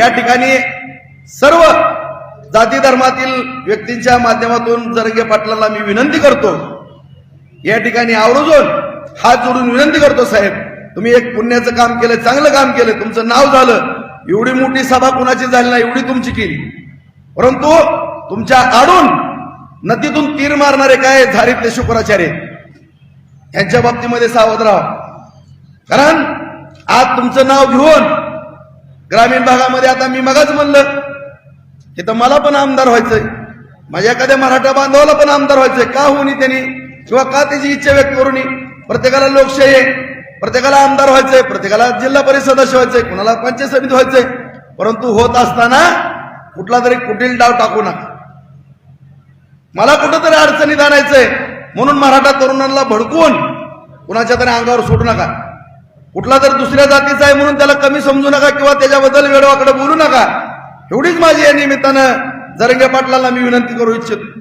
या ठिकाणी सर्व जाती धर्मातील व्यक्तींच्या माध्यमातून जरंगे पाटलांना मी विनंती करतो. या ठिकाणी आवर्जून हात जोडून विनंती करतो साहेब. तुम्ही एक पुण्याचं काम केलं चांगलं काम केलं तुमचं नाव झालं. एवढी मोठी सभा कुणाची झाली नाही एवढी तुमची केली. परंतु तुमच्या आडून नदीतून तीर मारणारे काय झारीतले शुक्राचार्य? यांच्या बाबतीमध्ये सावध राहा. कारण आज तुमचं नाव घेऊन ग्रामीण भागामध्ये आता मी मगाच म्हणलं. की तर मला पण आमदार व्हायचंय. माझ्या एखाद्या मराठा बांधवाला पण आमदार व्हायचंय. का होणी त्यांनी? किंवा का त्याची इच्छा व्यक्त करून? प्रत्येकाला लोकशाही आहे. प्रत्येकाला आमदार व्हायचंय. प्रत्येकाला जिल्हा परिषद सदस्य व्हायचंय. कुणाला पंचायत समिती व्हायचंय. परंतु होत असताना कुठला तरी कुटील डाव टाकू नका. मला कुठंतरी अडचणीत आणायचंय. म्हणून मराठा तरुणांना भडकून कुणाच्या तरी अंगावर सोडू नका. कुठला तर दुसऱ्या जातीचा आहे म्हणून त्याला कमी समजू नका किंवा त्याच्याबद्दल वेळवाकडे बोलू नका. एवढीच माझी या निमित्तानं जरंगे पाटलाला मी विनंती करू इच्छितो.